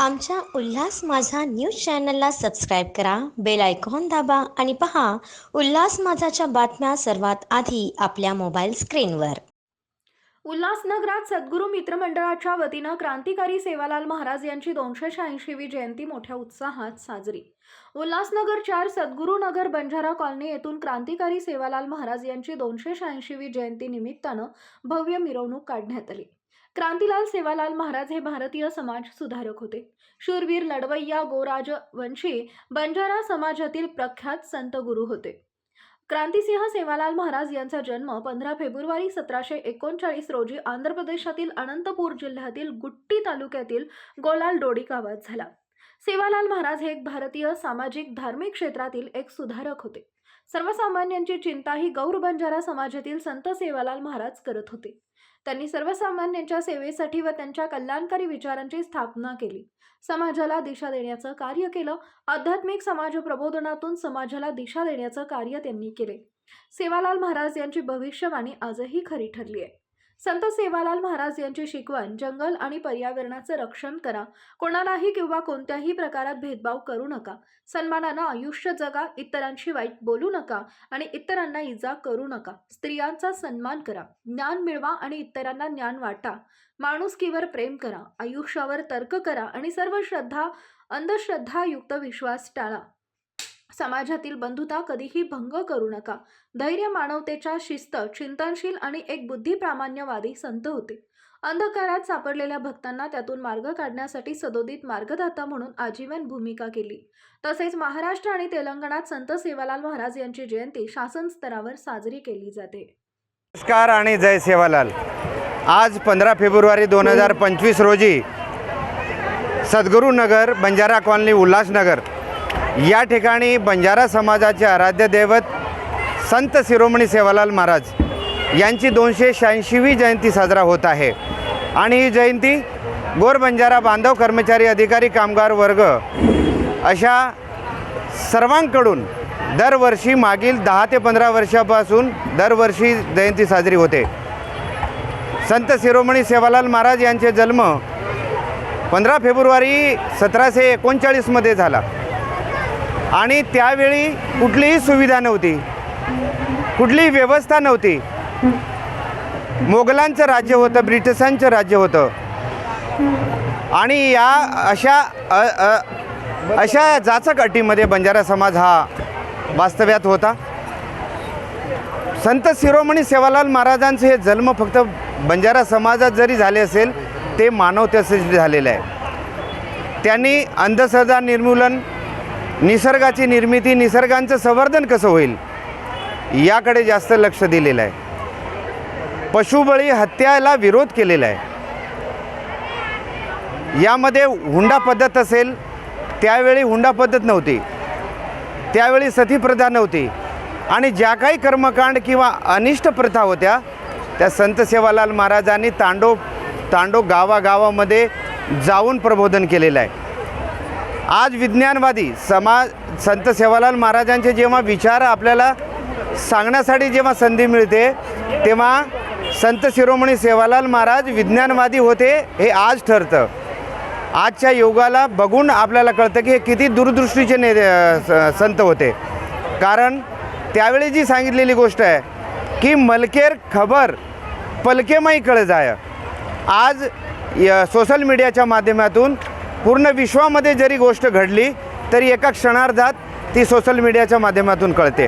आमच्या उल्हास माझा न्यूज चॅनलला सबस्क्राईब करा बेल आयकॉन दाबा आणि पहा उल्हास माझाच्या बातम्या सर्वात आधी आपल्या मोबाईल स्क्रीनवर. उल्हासनगरात सद्गुरू मित्रमंडळाच्या वतीनं क्रांतिकारी सेवालाल महाराज यांची दोनशे शहाऐंशीवी जयंती मोठ्या उत्साहात साजरी. उल्हासनगर चार सद्गुरू नगर बंजारा कॉलनी येथून क्रांतिकारी सेवालाल महाराज यांची दोनशे शहाऐंशीवी जयंती निमित्तानं भव्य मिरवणूक काढण्यात आली. क्रांतीलाल सेवालाल महाराज हे भारतीय समाज सुधारक होते. शूरवीर लढवय्या गोराज वंशी बंजारा समाजातील प्रख्यात संत गुरु होते. क्रांतिसिंह सेवालाल महाराज यांचा जन्म पंधरा फेब्रुवारी सतराशे एकोणचाळीस रोजी आंध्र प्रदेशातील अनंतपूर जिल्ह्यातील गुट्टी तालुक्यातील गोलाल डोडी गावात झाला. सेवालाल महाराज हे एक भारतीय सामाजिक धार्मिक क्षेत्रातील एक सुधारक होते. सर्वसामान्यांची चिंता ही गौर बंजारा समाजातील संत सेवालाल महाराज करत होते. त्यांनी सर्वसामान्यांच्या सेवेसाठी व त्यांच्या कल्याणकारी विचारांची स्थापना केली. समाजाला दिशा देण्याचं कार्य केलं. आध्यात्मिक समाज प्रबोधनातून समाजाला दिशा देण्याचं कार्य त्यांनी केले. सेवालाल महाराज यांची भविष्यवाणी आजही खरी ठरली आहे. संत सेवालाल महाराज यांची शिकवण जंगल आणि पर्यावरणाचं रक्षण करा. कोणालाही किंवा कोणत्याही प्रकारात भेदभाव करू नका. सन्मानानं आयुष्य जगा इतरांशी वाईट बोलू नका आणि इतरांना इजा करू नका. स्त्रियांचा सन्मान करा. ज्ञान मिळवा आणि इतरांना ज्ञान वाटा. माणुसकीवर प्रेम करा. आयुष्यावर तर्क करा आणि सर्व श्रद्धा अंधश्रद्धायुक्त विश्वास टाळा. समाजातील बंधुता कधीही भंग करू नका. धैर्य मानवतेच्या शिस्त चिंतनशील आणि एक बुद्धिप्रामाण्यवादी संत होते. अंधकारात सापडलेल्या भक्तांना त्यातून मार्ग काढण्यासाठी सदोदित मार्गदाता म्हणून आजीवन भूमिका केली. तसेच महाराष्ट्र आणि तेलंगणात संत सेवालाल महाराज यांची जयंती शासन स्तरावर साजरी केली जाते. नमस्कार आणि जय सेवालाल. आज पंधरा फेब्रुवारी दोन हजार पंचवीस रोजी सद्गुरुनगर बंजारा कॉलनी उल्हासनगर या ठिकाणी बंजारा समाजाचे आराध्य दैवत संत शिरोमणी सेवालाल महाराज यांची दोनशे शहाऐंशीवी जयंती साजरा होत आहे. आणि ही जयंती गोर बंजारा बांधव कर्मचारी अधिकारी कामगार वर्ग अशा सर्वांकडून दरवर्षी मागील दहा ते पंधरा वर्षापासून दरवर्षी जयंती साजरी होते. संत शिरोमणी सेवालाल महाराज यांचे जन्म पंधरा फेब्रुवारी सतराशे एकोणचाळीसमध्ये झाला. आणि त्यावेळी कुठलीही सुविधा नव्हती. कुठलीही व्यवस्था नव्हती. मोगलांचं राज्य होतं ब्रिटिशांचं राज्य होतं. आणि या अशा अ अ अशा जाचक अटीमध्ये बंजारा समाज हा वास्तव्यात होता. संत शिरोमणी सेवालाल महाराजांचे हे जन्म फक्त बंजारा समाजात जरी झाले असेल ते मानवतेसाठी झालेलं आहे. त्यांनी अंधश्रद्धा निर्मूलन निसर्गाची निर्मिती निसर्गांचं संवर्धन कसं होईल याकडे जास्त लक्ष दिलेलं आहे. पशुबळी हत्याला विरोध केलेला आहे. यामध्ये हुंडा पद्धत असेल त्यावेळी हुंडा पद्धत नव्हती. त्यावेळी सतीप्रथा नव्हती. आणि ज्या काही कर्मकांड किंवा अनिष्ट प्रथा होत्या त्या संत सेवालाल महाराजांनी तांडो तांडो गावागावामध्ये जाऊन प्रबोधन केलेलं आहे. आज विज्ञानवादी समाज संत सेवालाल महाराजांचे जेव्हा विचार आपल्याला सांगण्यासाठी जेव्हा संधी मिळते तेव्हा संत शिरोमणी सेवालाल महाराज विज्ञानवादी होते हे आज ठरतं. आजच्या युगाला बघून आपल्याला कळतं की हे किती दूरदृष्टीचे ने स- संत होते. कारण त्यावेळी जी सांगितलेली गोष्ट आहे की मलकेर खबर पलकेमाई कळ जाय. आज य- सोशल मीडियाच्या माध्यमातून पूर्ण विश्वामध्ये जरी गोष्ट घडली तरी एका क्षणार्धात ती सोशल मीडियाच्या माध्यमातून कळते.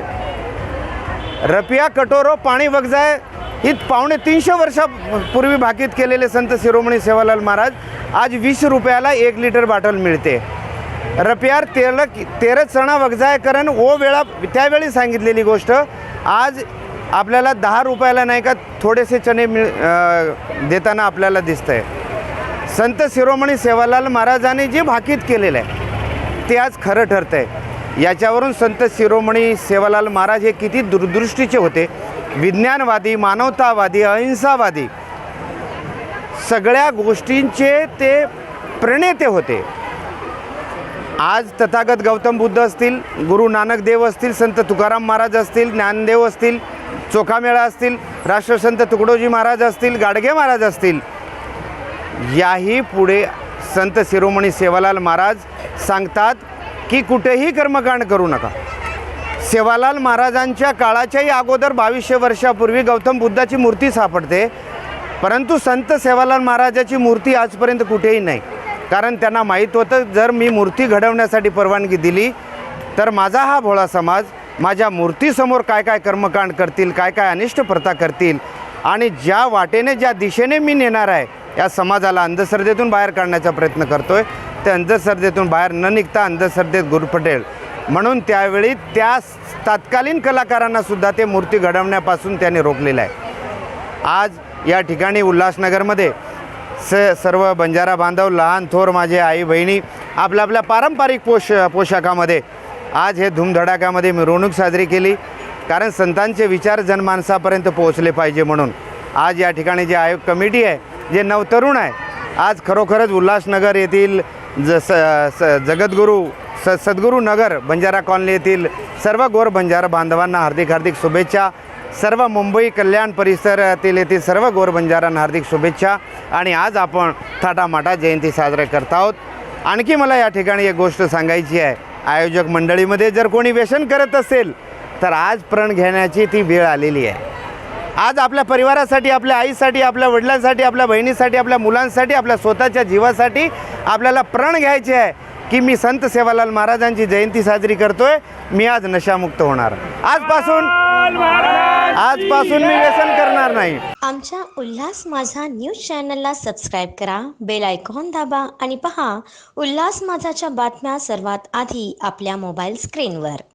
रपिया कटोरो पाणी वगजाय ही पावणे तीनशे वर्षापूर्वी भाकीत केलेले संत शिरोमणी सेवालाल महाराज आज वीस रुपयाला एक लिटर बाटल मिळते. रपियार तेल तेरच चणा वगजाय कारण ओ वेळा त्यावेळी सांगितलेली गोष्ट आज आपल्याला दहा रुपयाला नाही का थोडेसे चणे मिळ देताना आपल्याला दिसतंय. संत शिरोमणी सेवालाल महाराजांनी जे भाकीत केलेलं आहे ते आज खरं ठरतं आहे याच्यावरून संत शिरोमणी सेवालाल महाराज हे किती दूरदृष्टीचे होते. विज्ञानवादी मानवतावादी अहिंसावादी सगळ्या गोष्टींचे ते प्रणेते होते. आज तथागत गौतम बुद्ध असतील गुरु नानक देव असतील संत तुकाराम महाराज असतील ज्ञानदेव असतील चोखामेळा असतील राष्ट्रसंत तुकडोजी महाराज असतील गाडगे महाराज असतील याही पुढे संत शिरोमणी सेवालाल महाराज सांगतात की कुठेही कर्मकांड करू नका. सेवालाल महाराजांच्या काळाच्याही अगोदर बावीसशे वर्षापूर्वी गौतम बुद्धाची मूर्ती सापडते. परंतु संत सेवालाल महाराजाची मूर्ती आजपर्यंत कुठेही नाही. कारण त्यांना माहीत होतं जर मी मूर्ती घडवण्यासाठी परवानगी दिली तर माझा हा भोळा समाज माझ्या मूर्तीसमोर काय काय कर्मकांड करतील काय काय अनिष्ट प्रथा करतील आणि ज्या वाटेने ज्या दिशेने मी नेणार आहे या समाजाला अंधश्रद्धेतून बाहेर काढण्याचा प्रयत्न करतो आहे त्या अंधश्रद्धेतून बाहेर न निघता अंधश्रद्धेत गुरफटेल म्हणून त्यावेळी त्या तत्कालीन कलाकारांनासुद्धा ते मूर्ती घडवण्यापासून त्यांनी रोखलेलं आहे. आज या ठिकाणी उल्हासनगरमध्ये स सर्व बंजारा बांधव लहान थोर माझे आई बहिणी आपल्या आपल्या पारंपरिक पोश पोशाखामध्ये आज हे धूमधडाक्यामध्ये मिरवणूक साजरी केली. कारण संतांचे विचार जनमानसापर्यंत पोहोचले पाहिजे म्हणून. आज या ठिकाणी जे आयोग कमिटी आहे जे नवतरुण आहे आज खरोखरच उल्हासनगर येथील ज स स जगद्गुरू स सद्गुरू नगर बंजारा कॉलनी येथील सर्व गोर बंजारा बांधवांना हार्दिक हार्दिक शुभेच्छा. सर्व मुंबई कल्याण परिसरातील येथील सर्व गोर बंजारांना हार्दिक शुभेच्छा. आणि आज आपण थाटामाटा जयंती साजरा करत आहोत. आणखी मला या ठिकाणी एक गोष्ट सांगायची आहे. आयोजक मंडळीमध्ये जर कोणी व्यसन करत असेल तर आज प्रण घेण्याची ती वेळ आलेली आहे. आज आपल्या परिवारासाठी आपल्या आईसाठी आपल्या वडिलांसाठी आपल्या बहिणीसाठी आपल्या मुलांसाठी आपल्या स्वतःच्या जीवासाठी आपल्याला प्रण घ्यायचे आहे की मी संत सेवालाल महाराजांची जयंती साजरी करतोय. मी आज नशामुक्त होणार. आजपासून आजपासून मी व्यसन करणार नाही. आमच्या उल्हास माझा न्यूज चॅनलला सबस्क्राईब करा बेल आयकॉन दाबा आणि पहा उल्हास माझाच्या बातम्या सर्वात आधी आपल्या मोबाईल स्क्रीनवर.